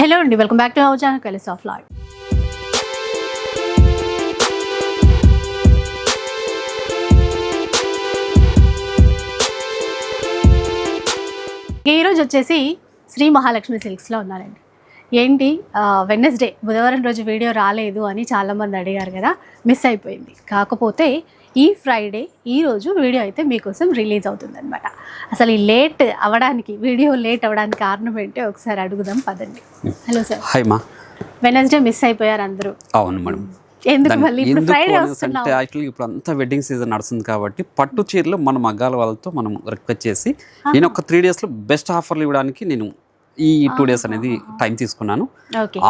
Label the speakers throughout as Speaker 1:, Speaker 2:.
Speaker 1: Hello అండి welcome back to our కలిస్ కలిసి ఆఫ్ లాడ్ ఈరోజు వచ్చేసి శ్రీ మహాలక్ష్మి సిల్క్స్లో ఉన్నానండి ఏంటి వెన్నెస్డే బుధవారం రోజు వీడియో రాలేదు అని చాలామంది అడిగారు కదా మిస్ అయిపోయింది. కాకపోతే ఈ ఫ్రైడే ఈ రోజు వీడియో అయితే మీకోసం రిలీజ్ అవుతుందన్నమాట. అసలు ఈ లేట్ అవ్వడానికి వీడియో లేట్ అవ్వడానికి కారణం ఏంటో ఒకసారి అడుగుదాం పదండి. హలో సార్
Speaker 2: హాయ్ మా
Speaker 1: వెనస్డే మిస్ అయిపోయారు అందరూ.
Speaker 2: అవును మేడం
Speaker 1: ఎందుకు మళ్ళీ ఇప్పుడు ఫ్రైడే
Speaker 2: అంటే యాక్చువల్లీ ఇప్పుడు అంతా వెడ్డింగ్ సీజన్ నడుస్తుంది కాబట్టి పట్టు చీరలు మన మగ్గాల వాళ్ళతో మనం రిక్వెస్ట్ చేసి నేను ఒక త్రీ డేస్లో బెస్ట్ ఆఫర్లు ఇవ్వడానికి నేను ఈ టూ డేస్ అనేది టైం తీసుకున్నాను.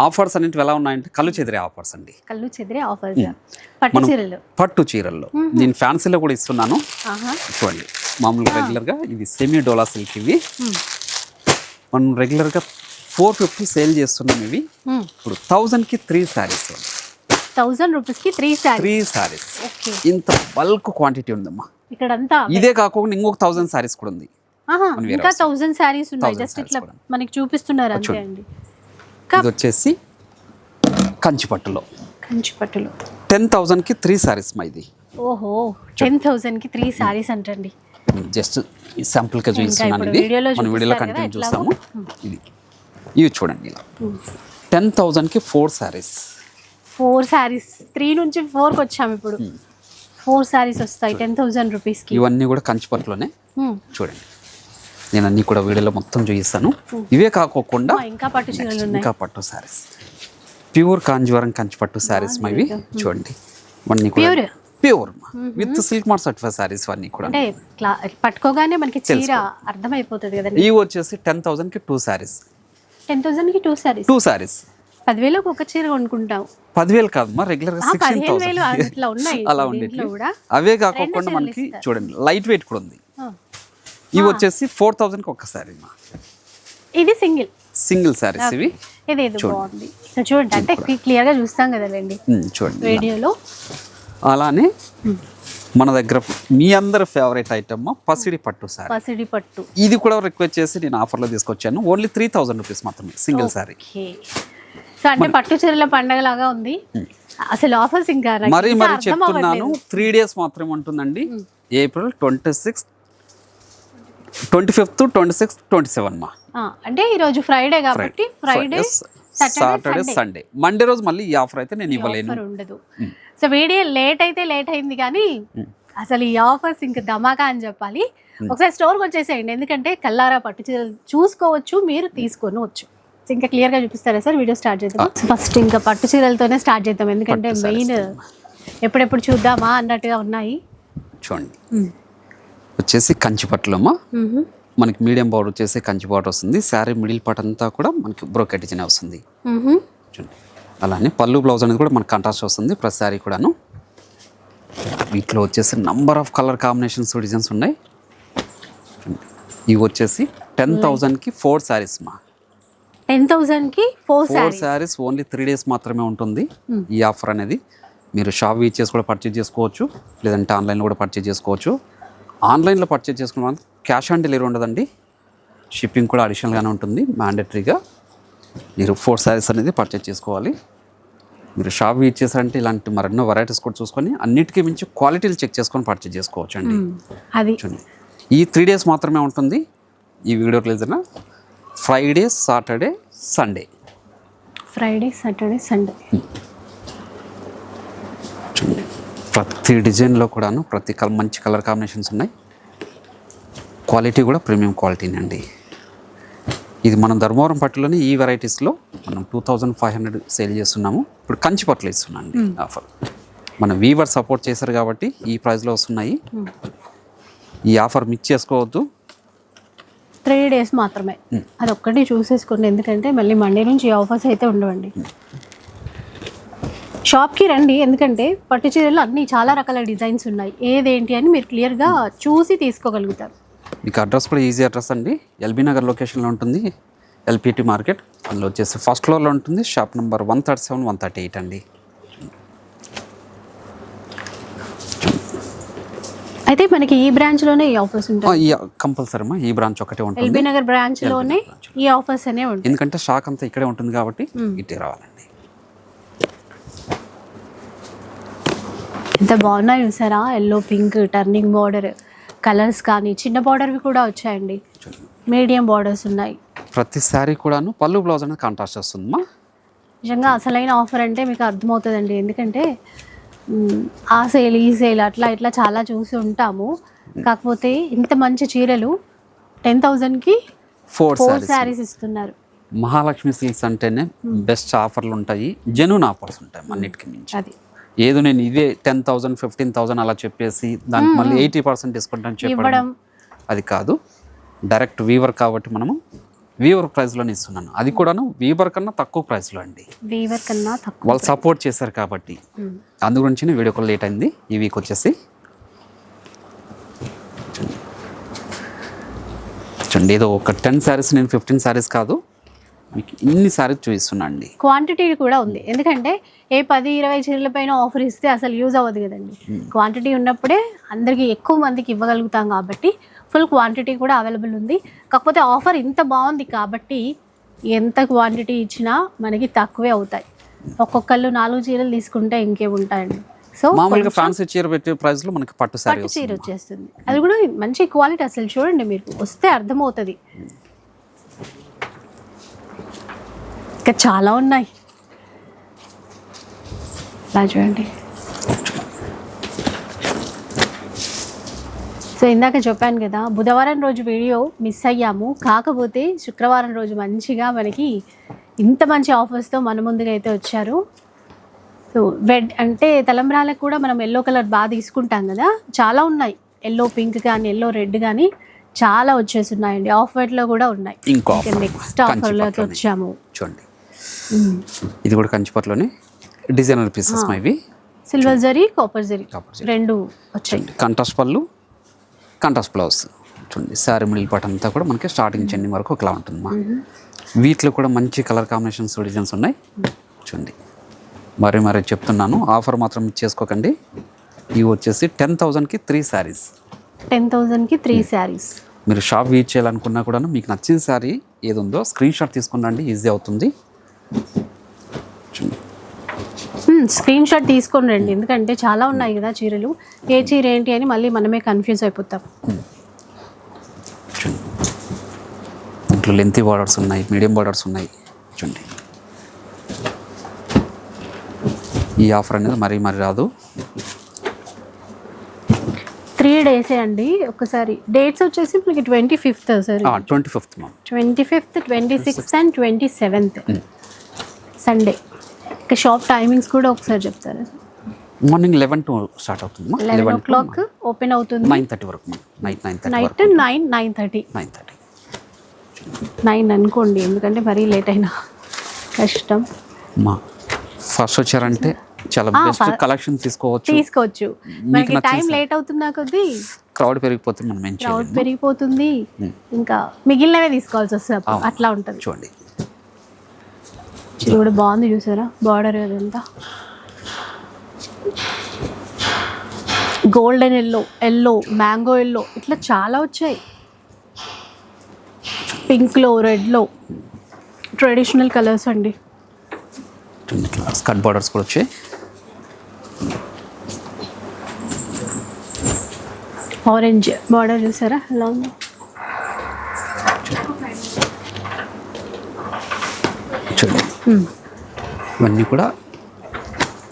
Speaker 2: ఆఫర్స్ అనేవి ఎలా ఉన్నాయంటే కళ్ళు చెదిరే ఆఫర్స్ అండి.
Speaker 1: కళ్ళు చెదిరే ఆఫర్స్ పట్టు చీరలు.
Speaker 2: పట్టు చీరల్లో. నేను ఫ్యాన్సీలో కూడా ఇస్తున్నాను. చూడండి మామూలుగా రెగ్యులర్గా ఇది సెమీ డోలా సిల్క్ ఇవి. మనం రెగ్యులర్గా ఫోర్ ఫిఫ్టీ సేల్ చేస్తున్నాం ఇవి. ఇప్పుడు థౌజండ్కి త్రీ శారీస్
Speaker 1: థౌజండ్ రూపీస్కి త్రీ
Speaker 2: త్రీ శారీస్ ఇంత బల్క్ క్వాంటిటీ ఉందమ్మా.
Speaker 1: ఇక్కడంతా
Speaker 2: ఇదే కాకుండా ఇంకొక థౌజండ్ శారీస్ కూడా ఉంది.
Speaker 1: ఇంకా థౌజండ్ శారీస్ ఉన్నాయి. జస్ట్ ఇట్లా. మనకి చూపిస్తున్నారు అంతే. అండి.
Speaker 2: ఇది వచ్చేసి కంచిపట్టులో.
Speaker 1: కంచి పట్టులు
Speaker 2: టెన్ థౌజండ్కి త్రీ శారీస్ మా ఇది.
Speaker 1: ఓహో టెన్ థౌజండ్కి త్రీ శారీస్ అంటండి.
Speaker 2: జస్ట్ శాంపుల్గా చూపిస్తున్నాను
Speaker 1: ఇప్పుడు
Speaker 2: ఇది. మన వీడియోలో కంటిన్యూ చూస్తాము. ఇది. ఇవి చూడండి ఇలా. టెన్ థౌజండ్కి four saris
Speaker 1: four saris three నుంచి ఫోర్కి వచ్చాము ఇప్పుడు. ఫోర్ శారీస్ వస్తాయి టెన్ థౌజండ్ రూపీస్కి
Speaker 2: ఇవన్నీ కూడా కంచిపట్టులోనే చూడండి. నేను అన్ని కూడా వీడియోలో మొత్తం చూపిస్తాను. ఇవే కాకోకుండా
Speaker 1: ఇంకా పట్టు
Speaker 2: ఇంకా పట్టు శారీస్ ప్యూర్ కాంజీవరం కంచిపట్టు శారీస్ మా ఇవి చూడండి. ఇవన్నీ కూడా? Pure with silk mark certified saris అన్నీ కూడా.
Speaker 1: పట్టుకోగానే మనకి చీర అర్థమైపోతుంది కదండి.
Speaker 2: ఇవి వచ్చేసి టెన్ థౌసండ్కి టూ శారీస్
Speaker 1: టెన్ థౌజండ్కి టూ శారీస్
Speaker 2: టూ శారీస్
Speaker 1: పదివేలకు ఒక చీర కొనుక్కుంటాం
Speaker 2: పదివేలు కాదు మా రెగ్యులర్గా
Speaker 1: ఆ,
Speaker 2: సిక్స్టీన్ థౌసండ్ అలా ఉండేవి
Speaker 1: కూడా.
Speaker 2: అవే కాకుండా మనకి. చూడండి లైట్ వెయిట్ కూడా ఉంది. ఇవి వచ్చేసి ఫోర్ థౌసండ్కి ఒక శారీ
Speaker 1: ఇది సింగిల్.
Speaker 2: సింగిల్ శారీస్ ఇవి.
Speaker 1: బాగుంది. చూడండి అంటే క్లియర్గా చూస్తాం కదండి.
Speaker 2: చూడండి.
Speaker 1: వీడియోలో.
Speaker 2: అలానే మన దగ్గర మీ అందరి ఫేవరెట్ ఐటమ్ పసిడి పట్టు శారీ.
Speaker 1: పసిడి పట్టు.
Speaker 2: ఇది కూడా రిక్వెస్ట్ చేసి నేను ఆఫర్లో తీసుకొచ్చాను. ఓన్లీ త్రీ థౌసండ్ రూపీస్ మాత్రమే సింగిల్ శారీ.
Speaker 1: ఓకే సో అంటే పట్టు చీరల పండగ లాగా ఉంది అసలు ఆఫర్స్ ఇంకా
Speaker 2: మరి మరి చెప్తున్నాను. త్రీ డేస్ మాత్రమే ఉంటుందండి. April twenty six twenty fifth twenty six twenty seven మా.
Speaker 1: అంటే ఈ రోజు ఫ్రైడే కాబట్టి ఫ్రైడే
Speaker 2: సాటర్డే సండే మండే రోజు మళ్ళీ ఈ ఆఫర్ అయితే నేను ఇవ్వలేను.
Speaker 1: ఆఫర్ ఉండదు. సో వీడియో లేట్ అయితే లేట్ అయింది కానీ అసలు ఈ ఆఫర్స్ ఇంకా ధమాకా అని చెప్పాలి. ఒకసారి స్టోర్కి వచ్చేసేయండి. ఎందుకంటే కల్లారా పట్టు చీరలు చూసుకోవచ్చు మీరు తీసుకొనవచ్చు సో ఇంకా క్లియర్గా చూపిస్తారా సార్? వీడియో స్టార్ట్ చేద్దాం ఫస్ట్ ఇంకా పట్టు చీరలతోనే స్టార్ట్ చేద్దాం. ఎందుకంటే మెయిన్ ఎప్పుడెప్పుడు చూద్దామా అన్నట్టుగా ఉన్నాయి.
Speaker 2: చూడండి. వచ్చేసి కంచి పట్టులమ్మా
Speaker 1: మ్మ్.
Speaker 2: మనకి మీడియం బార్డర్ వచ్చేసి కంచి బార్డర్ వస్తుంది. శారీ మిడిల్ పార్ట్ అంతా కూడా మనకి బ్రోకెట్ డిజైన్ వస్తుంది. అలానే పళ్ళు బ్లౌజ్ అనేది కూడా మనకి కంట్రాస్ట్ వస్తుంది ప్రతి శారీ కూడాను. వీటిలో వచ్చేసి number of colour combinations designs ఉన్నాయి. ఇవి వచ్చేసి టెన్ థౌజండ్కి ఫోర్ శారీస్ మా.
Speaker 1: టెన్ థౌజండ్కి four
Speaker 2: four
Speaker 1: saris
Speaker 2: saris only three days మాత్రమే ఉంటుంది ఈ ఆఫర్ అనేది. మీరు షాప్ వీచ్ చేసి కూడా పర్చేజ్ చేసుకోవచ్చు. లేదంటే ఆన్లైన్లో కూడా పర్చేజ్ చేసుకోవచ్చు. ఆన్లైన్లో పర్చేజ్ చేసుకున్న క్యాష్ ఆన్ డెలివరీ ఉండదండి. షిప్పింగ్ కూడా అడిషనల్గానే ఉంటుంది మ్యాండటరీగా మీరు ఫోర్ శారీస్ అనేది పర్చేజ్ చేసుకోవాలి. మీరు షాప్ వీచ్ చేశారంటే ఇలాంటి మరెన్నో వెరైటీస్ కూడా చూసుకొని అన్నిటికీ మించి క్వాలిటీలు చెక్ చేసుకొని పర్చేజ్ చేసుకోవచ్చు అండి.
Speaker 1: అది
Speaker 2: ఈ త్రీ డేస్ మాత్రమే ఉంటుంది. ఈ వీడియో లేదన్నా Friday Saturday Sunday
Speaker 1: Friday Saturday Sunday
Speaker 2: ప్రతి డిజైన్లో కూడాను ప్రతి కలర్ మంచి కలర్ కాంబినేషన్స్ ఉన్నాయి. క్వాలిటీ కూడా ప్రీమియం క్వాలిటీనండి. ఇది మనం ధర్మవరం పట్టులోని ఈ వెరైటీస్లో మనం two thousand five hundred sale చేస్తున్నాము. ఇప్పుడు కంచి పట్టులు ఇస్తున్నాం అండి ఆఫర్. మన వీవర్ సపోర్ట్ చేశారు కాబట్టి ఈ ప్రైస్లో వస్తున్నాయి. ఈ ఆఫర్ మిస్ చేసుకోవద్దు.
Speaker 1: త్రీ డేస్ మాత్రమే. అది ఒక్కటి చూసేసుకోండి. ఎందుకంటే మళ్ళీ మండే నుంచి ఆఫర్స్ అయితే ఉండవండి. షాప్కి రండి. ఎందుకంటే పట్టు చీరలు అన్ని చాలా రకాల డిజైన్స్ ఉన్నాయి. ఏదేంటి అని మీరు క్లియర్గా చూసి తీసుకోగలుగుతారు.
Speaker 2: మీకు అడ్రస్ కూడా ఈజీ అడ్రస్ అండి. ఎల్బీ నగర్ లొకేషన్లో ఉంటుంది. LPT market. అందులో వచ్చేసి ఫస్ట్ ఫ్లోర్లో ఉంటుంది. Shop number one thirty seven one thirty eight అండి.
Speaker 1: అయితే మనకి ఈ బ్రాంచ్లోనే ఈ ఆఫర్స్ ఉంటాయి.
Speaker 2: కంపల్సరీ అమ్మా ఈ బ్రాంచ్ ఒకటే ఉంటుంది.
Speaker 1: ఎల్బీ నగర్ బ్రాంచ్లోనే ఈ ఆఫర్స్ అనే ఉంటాయి
Speaker 2: ఎందుకంటే షాక్ అంతా ఇక్కడే ఉంటుంది కాబట్టి ఇటే రావాలండి.
Speaker 1: ఎంత బాగున్నాయి చూసారా? Yellow pink turning border colours కానీ చిన్న బార్డర్వి కూడా వచ్చాయండి. మీడియం బార్డర్స్ ఉన్నాయి.
Speaker 2: ప్రతి శారీ కూడాను పళ్ళు బ్లౌజ్ అనేది కాంట్రాస్ట్ వస్తుందమ్మా
Speaker 1: నిజంగా అసలైన ఆఫర్ అంటే మీకు అర్థమవుతుందండి. ఎందుకంటే ఆ సేల్ ఈ సేల్ అట్లా ఇట్లా చాలా చూసి ఉంటాము. కాకపోతే ఇంత మంచి చీరలు టెన్ థౌజండ్కి
Speaker 2: ఫోర్
Speaker 1: ఫోర్
Speaker 2: శారీస్
Speaker 1: శారీస్ ఇస్తున్నారు.
Speaker 2: మహాలక్ష్మి సిల్క్స్ అంటేనే బెస్ట్ ఆఫర్లు ఉంటాయి. జెన్యున్ ఆఫర్స్ ఉంటాయి అన్నిటికీ మించి.
Speaker 1: అది.
Speaker 2: ఏదో నేను ఇదే టెన్ థౌసండ్ ఫిఫ్టీన్ థౌసండ్ అలా చెప్పేసి దానికి మళ్ళీ ఎయిటీ పర్సెంట్ డిస్కౌంట్ అని చెప్పడం అది కాదు. డైరెక్ట్ వీవర్ కాబట్టి మనము వీవర్ ప్రైస్లోనే ఇస్తున్నాను. అది కూడాను వీవర్ కన్నా తక్కువ ప్రైస్లో అండి.
Speaker 1: వీవర్ కన్నా తక్కువ
Speaker 2: వాళ్ళు సపోర్ట్ చేశారు కాబట్టి. అందు గురించి వీడియో కాల్ లేట్ అయింది. ఈ వీక్ వచ్చేసి చూడండి. ఏదో ఒక టెన్ శారీస్ నేను ఫిఫ్టీన్ శారీస్ కాదు. మీకు ఇన్ని శారీస్ చూపిస్తున్నా అండి
Speaker 1: క్వాంటిటీ కూడా ఉంది. ఎందుకంటే ఏ పది ఇరవై చీరల పైన ఆఫర్ ఇస్తే అసలు యూజ్ అవ్వదు కదండి. క్వాంటిటీ ఉన్నప్పుడే అందరికీ ఎక్కువ మందికి ఇవ్వగలుగుతాం కాబట్టి ఫుల్ క్వాంటిటీ కూడా అవైలబుల్ ఉంది. కాకపోతే ఆఫర్ ఇంత బాగుంది కాబట్టి ఎంత క్వాంటిటీ ఇచ్చినా మనకి తక్కువే అవుతాయి. ఒక్కొక్కళ్ళు నాలుగు చీరలు తీసుకుంటే ఇంకేం ఉంటాయండి సో
Speaker 2: మామూలుగా ఫ్యాన్సీ చీర పెట్టే ప్రైస్లో మనకి పట్టు
Speaker 1: పట్టు చీర వచ్చేస్తుంది. అది కూడా మంచి క్వాలిటీ అసలు చూడండి మీరు. వస్తే అర్థమవుతుంది. ఇంకా చాలా ఉన్నాయి. ఇలా చూడండి. సో ఇందాక చెప్పాను కదా బుధవారం రోజు వీడియో మిస్ అయ్యాము. కాకపోతే శుక్రవారం రోజు మంచిగా మనకి ఇంత మంచి ఆఫర్స్తో మన ముందుగా అయితే వచ్చారు. సో వెడ్ అంటే తలంబ్రాలకు కూడా మనం ఎల్లో కలర్ బాగా తీసుకుంటాం కదా చాలా ఉన్నాయి. ఎల్లో పింక్ కానీ ఎల్లో రెడ్ కానీ చాలా వచ్చేసి ఉన్నాయండి ఆఫ్ వైట్లో కూడా ఉన్నాయి. నెక్స్ట్ ఆఫర్లోకి. వచ్చాము.
Speaker 2: చూడండి. ఇది కూడా కంచిపట్లోనే డిజైనర్ పీసెస్ ఇవి.
Speaker 1: Silver zari copper zari. రెండు వచ్చాయి.
Speaker 2: కంట్రాస్ట్ పళ్ళు కంట్రాస్ట్ బ్లౌజ్. చూడండి శారీ మిడిల్ పార్ట్ అంతా కూడా మనకి స్టార్టింగ్ చెండింగ్ వరకు ఒకలా ఉంటుంది మా. వీటిలో కూడా మంచి కలర్ కాంబినేషన్స్ డిజైన్స్ ఉన్నాయి. చూడండి మరీ మరీ చెప్తున్నాను ఆఫర్ మాత్రం చేసుకోకండి. ఇవి వచ్చేసి టెన్ థౌజండ్కి త్రీ శారీస్
Speaker 1: టెన్ థౌజండ్కి త్రీ శారీస్
Speaker 2: మీరు షాప్ వీచ్ చేయాలనుకున్నా కూడా మీకు నచ్చిన శారీ ఏది ఉందో స్క్రీన్ షాట్ తీసుకుని ఈజీ అవుతుంది.
Speaker 1: స్క్రీన్ షాట్ తీసుకొని రండి. ఎందుకంటే చాలా ఉన్నాయి కదా చీరలు. ఏ చీర ఏంటి అని మళ్ళీ మనమే కన్ఫ్యూజ్ అయిపోతాం.
Speaker 2: దీంట్లో లెంతీ బార్డర్స్ ఉన్నాయి మీడియం బార్డర్స్ ఉన్నాయి. చూడండి. ఈ ఆఫర్ అనేది మరీ మరీ రాదు.
Speaker 1: త్రీ డేసే అండి. ఒకసారి. డేట్స్ వచ్చేసి మనకి twenty fifth sir
Speaker 2: twenty fifth
Speaker 1: twenty fifth twenty sixth and twenty seventh Sunday ఇక షాప్ టైమింగ్స్ కూడా ఒకసారి చెప్తారా?
Speaker 2: మార్నింగ్ లెవెన్ టు స్టార్ట్ అవుతుంది
Speaker 1: లెవెన్ ఓ క్లాక్ ఓపెన్ అవుతుంది.
Speaker 2: నైన్ థర్టీ వరకు night nine
Speaker 1: night nine nine thirty
Speaker 2: nine thirty
Speaker 1: nine అనుకోండి ఎందుకంటే మరీ లేట్ అయినా కష్టం.
Speaker 2: మా ఫస్ట్ వచ్చారంటే చాలా బెస్ట్ కలెక్షన్ తీసుకోవచ్చు.
Speaker 1: తీసుకోవచ్చు. మనకి టైం లేట్ అవుతున్నా కొద్దీ
Speaker 2: క్రౌడ్ పెరిగిపోతే మనం ఏం
Speaker 1: క్రౌడ్ పెరిగిపోతుంది. ఇంకా మిగిలినవే తీసుకోవాల్సి వస్తుంది. అట్లా ఉంటుంది.
Speaker 2: చూడండి.
Speaker 1: ఇది కూడా బాగుంది చూసారా? బార్డర్ అదంతా golden yellow yellow mango yellow ఇట్లా చాలా వచ్చాయి. పింక్లో రెడ్లో ట్రెడిషనల్ కలర్స్ అండి.
Speaker 2: స్కర్ట్ బార్డర్స్ కూడా వచ్చాయి.
Speaker 1: ఆరెంజ్ బార్డర్ చూసారా? ఎలా ఉందో?
Speaker 2: ఇవన్నీ కూడా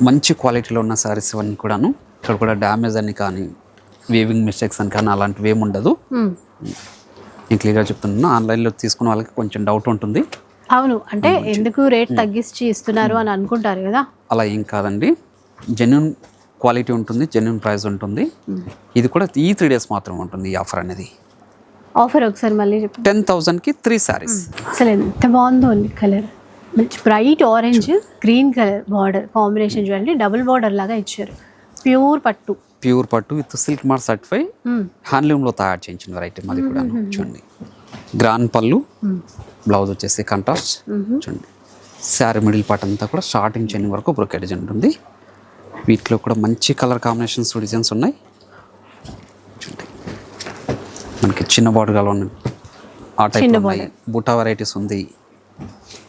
Speaker 2: మంచి క్వాలిటీలో ఉన్న సారీస్ ఇవన్నీ కూడాను. ఇక్కడ కూడా డ్యామేజ్ అని కానీ వేవింగ్ మిస్టేక్స్ అని కానీ అలాంటివి ఏమి ఉండదు. నేను క్లియర్గా చెప్తున్నాను. ఆన్లైన్లో తీసుకున్న వాళ్ళకి కొంచెం డౌట్ ఉంటుంది.
Speaker 1: అవును. అంటే ఎందుకు రేట్ తగ్గించి ఇస్తున్నారు అని అనుకుంటారు కదా.
Speaker 2: అలా ఏం కాదండి. జెన్యున్ క్వాలిటీ ఉంటుంది జెన్యున్ ప్రైస్ ఉంటుంది. ఇది కూడా ఈ త్రీ డేస్ మాత్రం ఉంటుంది ఈ ఆఫర్ అనేది.
Speaker 1: ఆఫర్ ఒకసారి మళ్ళీ
Speaker 2: టెన్ థౌజండ్కి త్రీ శారీస్
Speaker 1: అసలు ఎంత బాగుందో కలర్ మంచి bright orange green colour border combination చూడండి డబుల్ బార్డర్ లాగా ఇచ్చారు. ప్యూర్ పట్టు.
Speaker 2: ప్యూర్ పట్టు విత్ సిల్క్ మార్క్ సర్టిఫై. హ్యాండ్లూమ్లో తయారు చేయించిన వెరైటీ మాది కూడా చూడండి. గ్రాన్ పళ్ళు. బ్లౌజ్ వచ్చేసి కంట్రాస్ట్ చూడండి. శారీ మిడిల్ పార్ట్ అంతా కూడా స్టార్టింగ్ చెన్ని వరకు బ్రొకెట్ డిజైన్ ఉంటుంది వీటిలో కూడా మంచి కలర్ కాంబినేషన్స్ డిజైన్స్ ఉన్నాయి. చూడండి. మనకి చిన్న బార్డర్ కావాలి ఆ టైప్ బుటా వెరైటీస్ ఉంది.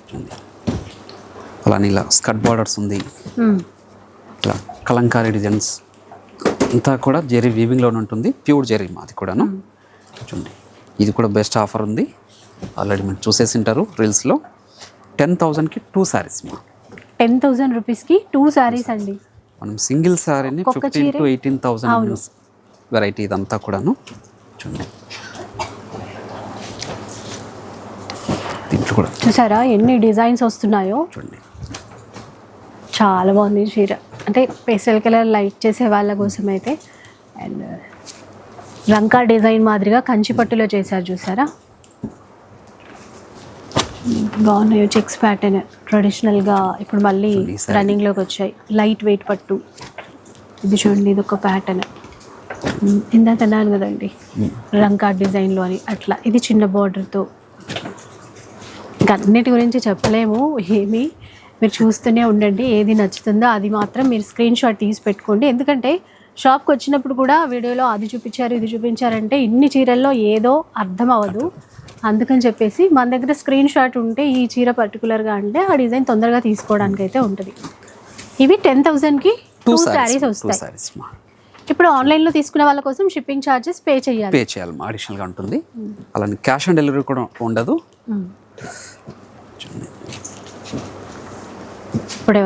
Speaker 2: చూడండి. అలానే ఇలా స్కర్ట్ బార్డర్స్ ఉంది. ఇట్లా కలంకారీ డిజైన్స్. అంతా కూడా జెరీ వీవింగ్లోనే ఉంటుంది. ప్యూర్ జెరీ మాది కూడాను. చూడండి. ఇది కూడా బెస్ట్ ఆఫర్ ఉంది. ఆల్రెడీ మీరు చూసేసి ఉంటారు రీల్స్లో టెన్ థౌజండ్కి టూ శారీస్ మా.
Speaker 1: టెన్ థౌజండ్ రూపీస్కి టూ శారీస్ అండి.
Speaker 2: మనం సింగిల్ శారీని fifteen? To eighteen thousand variety ఇదంతా కూడాను. చూడండి. దీంట్లో కూడా
Speaker 1: చూసారా ఎన్ని డిజైన్స్ వస్తున్నాయో?
Speaker 2: చూడండి.
Speaker 1: చాలా బాగుంది చీర. అంటే పేస్టల్ కలర్ లైట్ చేసే వాళ్ళ కోసం అయితే అండ్ లంకా డిజైన్ మాదిరిగా కంచి పట్టులో చేశారు చూసారా? బాగున్నాయి చెక్స్ ప్యాటర్న్ ట్రెడిషనల్గా ఇప్పుడు మళ్ళీ. రన్నింగ్లోకి వచ్చాయి. లైట్ వెయిట్ పట్టు. ఇది చూడండి ఇది ఒక ప్యాటర్న్ ఇందాక అన్నాను కదండి రంకా డిజైన్లో అని అట్లా. ఇది చిన్న బార్డర్తో ఇంకా అన్నిటి గురించి చెప్పలేము ఏమీ. మీరు చూస్తూనే ఉండండి ఏది నచ్చుతుందో అది మాత్రం మీరు స్క్రీన్ షాట్ తీసి పెట్టుకోండి. ఎందుకంటే షాప్కి వచ్చినప్పుడు కూడా వీడియోలో అది చూపించారు ఇది చూపించారంటే ఇన్ని చీరల్లో ఏదో అర్థం అవ్వదు. అందుకని చెప్పేసి మన దగ్గర స్క్రీన్ షాట్ ఉంటే ఈ చీర పర్టికులర్గా అంటే ఆ డిజైన్ తొందరగా తీసుకోవడానికి అయితే ఉంటుంది. ఇవి టెన్ థౌజండ్కి
Speaker 2: టూ శారీస్
Speaker 1: వస్తాయి. ఇప్పుడు ఆన్లైన్లో తీసుకునే వాళ్ళ కోసం షిప్పింగ్ ఛార్జెస్ పే చేయాలి.
Speaker 2: పే చేయాలి అడిషనల్గా ఉంటుంది. అలానే క్యాష్ ఆన్ డెలివరీ కూడా ఉండదు
Speaker 1: మ్మ్. ఇప్పుడు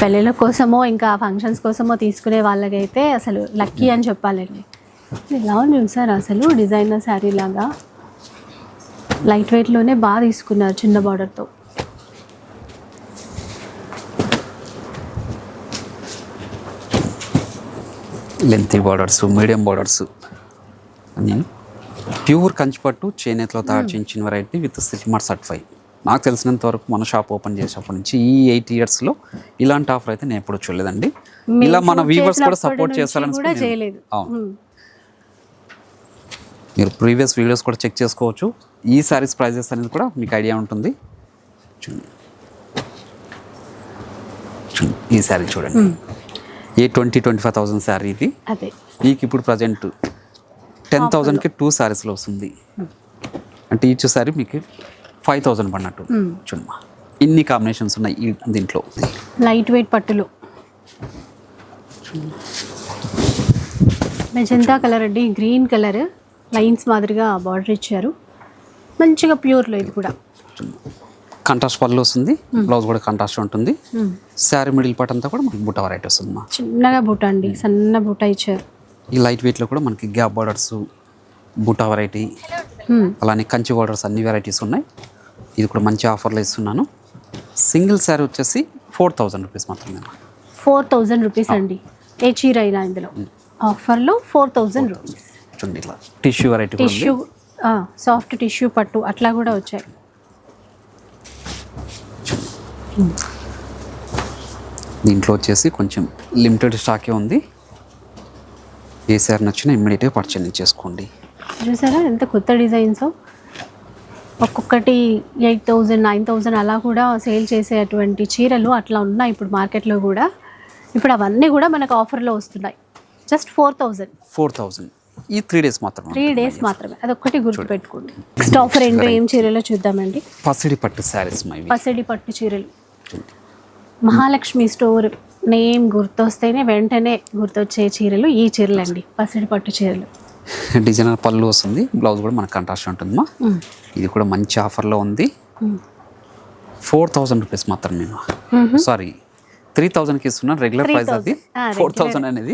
Speaker 1: పెళ్ళిళ్ళ కోసమో ఇంకా ఫంక్షన్స్ కోసమో తీసుకునే వాళ్ళకైతే అసలు లక్కీ అని చెప్పాలండి. ఎలా ఉంది సార్ అసలు డిజైనర్ శారీ లాగా? లైట్ వెయిట్లోనే బాగా తీసుకున్నారు చిన్న బార్డర్తో
Speaker 2: lengthy borders medium borders pure కంచిపట్టు చేనేతలో తయారు చేయించిన వెరైటీ విత్ సిల్మార్ సర్టిఫై నాకు తెలిసినంత వరకు మన షాప్ ఓపెన్ చేసినప్పటి నుంచి ఈ ఎయిట్ ఇయర్స్లో ఇలాంటి ఆఫర్ అయితే నేను ఎప్పుడు చూడలేదండి. ఇలా మన
Speaker 1: మీరు
Speaker 2: వీవర్స్ కూడా సపోర్ట్ చేస్తారని అవును. మీరు ప్రీవియస్ వీడియోస్ కూడా చెక్ చేసుకోవచ్చు. ఈ సారీస్ ప్రైజెస్ అనేది కూడా మీకు ఐడియా ఉంటుంది. ఈ శారీ చూడండి. A twenty twenty five thousand sari ఇది. మీకు ఇప్పుడు ప్రజెంట్ టెన్ థౌజండ్కి టూ శారీస్లో వస్తుంది. అంటే ఈచ్ శారీ మీకు ఫైవ్ థౌజండ్ పడినట్టు చూడమ్మా. ఇన్ని కాంబినేషన్స్ ఉన్నాయి ఈ దీంట్లో.
Speaker 1: లైట్ వెయిట్ పట్టులు. మెజంతా కలర్ అండి గ్రీన్ కలర్ లైన్స్ మాదిరిగా బార్డర్ ఇచ్చారు. మంచిగా ప్యూర్లో ఇది కూడా.
Speaker 2: కంట్రాస్ట్ పళ్ళు వస్తుంది బ్లౌజ్ కూడా కంట్రాస్ట్ ఉంటుంది. శారీ మిడిల్ పార్ట్ అంతా కూడా మనకి బుట్ట వెరైటీ వస్తుంది మా
Speaker 1: చిన్నగా బుట్ట అండి సన్న బుట్ట ఇచ్చారు.
Speaker 2: ఈ లైట్ వెయిట్లో కూడా మనకి గ్యాప్ బార్డర్స్ బుటా వెరైటీ. అలానే కంచి బార్డర్స్ అన్ని వెరైటీస్ ఉన్నాయి. ఇది కూడా మంచి ఆఫర్లో ఇస్తున్నాను. సింగిల్ శారీ వచ్చేసి ఫోర్ థౌజండ్ రూపీస్ మాత్రమే.
Speaker 1: ఫోర్ థౌజండ్ రూపీస్ అండి. ఏ చీర అయినా ఇందులో. ఆఫర్లో ఫోర్ థౌజండ్ రూపీస్.
Speaker 2: చూడండి ఇట్లా tissue variety
Speaker 1: tissue soft tissue పట్టు అట్లా కూడా వచ్చాయి.
Speaker 2: దీంట్లో వచ్చేసి కొంచెం లిమిటెడ్ స్టాకే ఉంది. ఏ శారీ నచ్చినా ఇమ్మీడియట్గా పర్చేజ్ చేసుకోండి.
Speaker 1: చూసారా ఎంత కొత్త డిజైన్స్ ఒక్కొక్కటి ఎయిట్ థౌజండ్ నైన్ థౌజండ్ అలా కూడా సేల్ చేసేటువంటి చీరలు అట్లా ఉన్నాయి ఇప్పుడు మార్కెట్లో కూడా. ఇప్పుడు అవన్నీ కూడా మనకు ఆఫర్లో వస్తున్నాయి. Just four thousand.
Speaker 2: Four thousand. ఈ త్రీ డేస్ మాత్రమే
Speaker 1: త్రీ డేస్ మాత్రమే. అదొక్కటి గుర్తుపెట్టుకోండి నెక్స్ట్ ఆఫర్ ఏంటో ఏం చీరలో చూద్దామండి?
Speaker 2: పసిడి పట్టు శారీస్
Speaker 1: పసిడి పట్టు చీరలు. మహాలక్ష్మి స్టోర్ నేమ్ గుర్తొస్తేనే వెంటనే గుర్తొచ్చే చీరలు ఈ చీరలు అండి పసిడి పట్టు చీరలు.
Speaker 2: డిజైనర్ పళ్ళు వస్తుంది బ్లౌజ్ కూడా మనకు కంట్రాస్ట్ ఉంటుందమ్మా.
Speaker 1: మ్మ్.
Speaker 2: ఇది కూడా మంచి ఆఫర్లో ఉంది. ఫోర్ థౌజండ్ రూపీస్ మాత్రం నేను. సారీ త్రీ థౌజండ్కి ఇస్తున్నాను రెగ్యులర్ ప్రైస్ అది.
Speaker 1: 3000. ఆ,
Speaker 2: ఫోర్. థౌజండ్ అనేది.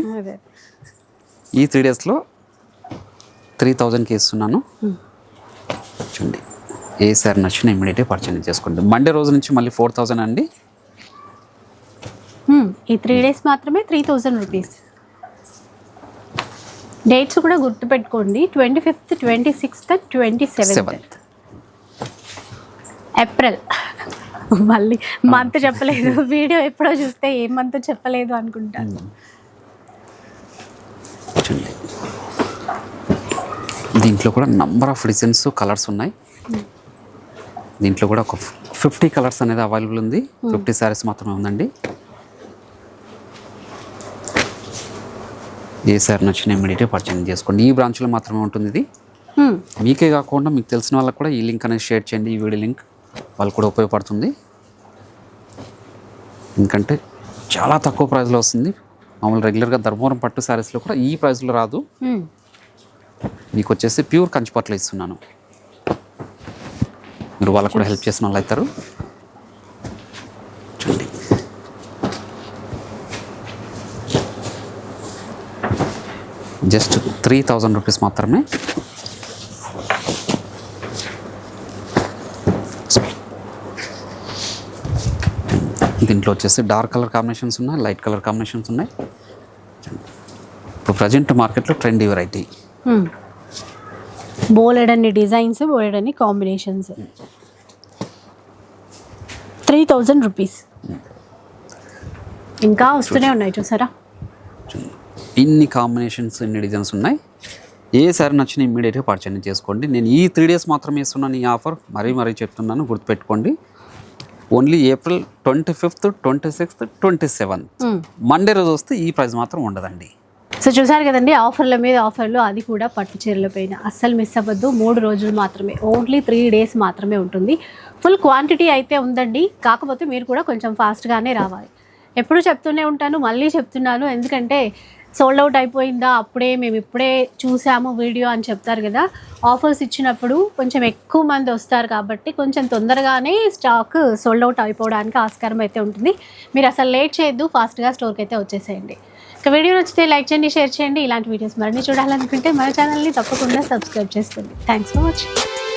Speaker 2: ఈ త్రీ డేస్లో త్రీ థౌజండ్కి ఇస్తున్నాను. చూడండి. ఏ సారీ నచ్చినా ఇమీడియట్గా పర్చేజ్ చేసుకోండి. మండే రోజు నుంచి మళ్ళీ ఫోర్ థౌజండ్ అండి.
Speaker 1: ఈ త్రీ డేస్ మాత్రమే త్రీ థౌజండ్ రూపీస్. డేట్స్ కూడా గుర్తుపెట్టుకోండి. Twenty fifth twenty sixth twenty seventh. April. మళ్ళీ మంత్ చెప్పలేదు. వీడియో ఎప్పుడో చూస్తే ఏ మంత్ చెప్పలేదు అనుకుంటాను
Speaker 2: చూడండి. దీంట్లో కూడా నంబర్ ఆఫ్ డిజైన్స్ కలర్స్ ఉన్నాయి. దీంట్లో కూడా ఒక ఫిఫ్టీ కలర్స్ అనేది అవైలబుల్ ఉంది. ఫిఫ్టీ శారీస్ మాత్రమే ఉందండి. ఏ సార్ నచ్చిన ఇమీడియట్గా పర్చేజ్ చేసుకోండి. ఈ బ్రాంచ్లో మాత్రమే ఉంటుంది ఇది. మీకే కాకుండా మీకు తెలిసిన వాళ్ళకి కూడా ఈ లింక్ అనేది షేర్ చేయండి. ఈ వీడియో లింక్ వాళ్ళకి కూడా ఉపయోగపడుతుంది. ఎందుకంటే చాలా తక్కువ ప్రైస్లో వస్తుంది. మామూలు రెగ్యులర్గా ధర్మవరం పట్టు శారీస్లో కూడా ఈ ప్రైస్లో రాదు. మీకు వచ్చేసి ప్యూర్ కంచిపట్లో ఇస్తున్నాను. మీరు వాళ్ళకు కూడా హెల్ప్ చేసిన వాళ్ళు అవుతారు. చూడండి. జస్ట్ త్రీ థౌజండ్ రూపీస్ మాత్రమే దీంట్లో వచ్చేసి డార్క్ కలర్ కాంబినేషన్స్ ఉన్నాయి లైట్ కలర్ కాంబినేషన్స్ ఉన్నాయి. ఇప్పుడు ప్రజెంట్ మార్కెట్లో ట్రెండీ వెరైటీ.
Speaker 1: బోలెడన్ని డిజైన్స్ బోలెడన్ని కాంబినేషన్స్ త్రీ థౌజండ్ రూపీస్ ఇంకా వస్తూనే ఉన్నాయి చూసారా?
Speaker 2: ఇన్ని కాంబినేషన్స్ ఇన్ని డిజైన్స్ ఉన్నాయి. ఏ సారీ నచ్చిన ఇమ్మీడియట్గా పర్చేజ్ చేసుకోండి నేను ఈ త్రీ డేస్ మాత్రమే ఇస్తున్నాను ఈ ఆఫర్ మరీ మరీ చెప్తున్నాను గుర్తుపెట్టుకోండి. Only April twenty fifth twenty sixth twenty seventh. Monday రోజు వస్తే ఈ ప్రైస్ మాత్రం ఉండదండి.
Speaker 1: సో చూసారు కదండి ఆఫర్ల మీద ఆఫర్లు అది కూడా పట్టు చీరల పైన. అస్సలు మిస్ అవ్వద్దు మూడు రోజులు మాత్రమే ఓన్లీ త్రీ డేస్ మాత్రమే ఉంటుంది. ఫుల్ క్వాంటిటీ అయితే ఉందండి కాకపోతే మీరు కూడా కొంచెం ఫాస్ట్గానే రావాలి. ఎప్పుడు చెప్తూనే ఉంటాను మళ్ళీ చెప్తున్నాను. ఎందుకంటే సోల్డ్ అవుట్ అయిపోయిందా అప్పుడే మేము ఇప్పుడే చూసాము వీడియో అని చెప్తారు కదా. ఆఫర్స్ ఇచ్చినప్పుడు కొంచెం ఎక్కువ మంది వస్తారు కాబట్టి కొంచెం తొందరగానే స్టాక్ సోల్డ్ అవుట్ అయిపోవడానికి ఆస్కారం అయితే ఉంటుంది. మీరు అసలు లేట్ చేయొద్దు ఫాస్ట్గా స్టోర్కి అయితే వచ్చేసేయండి. ఇక వీడియో నచ్చితే లైక్ చేయండి షేర్ చేయండి. ఇలాంటి వీడియోస్ మరిన్ని చూడాలనుకుంటే మన ఛానల్ని తప్పకుండా సబ్స్క్రైబ్ చేసుకోండి. Thanks for watching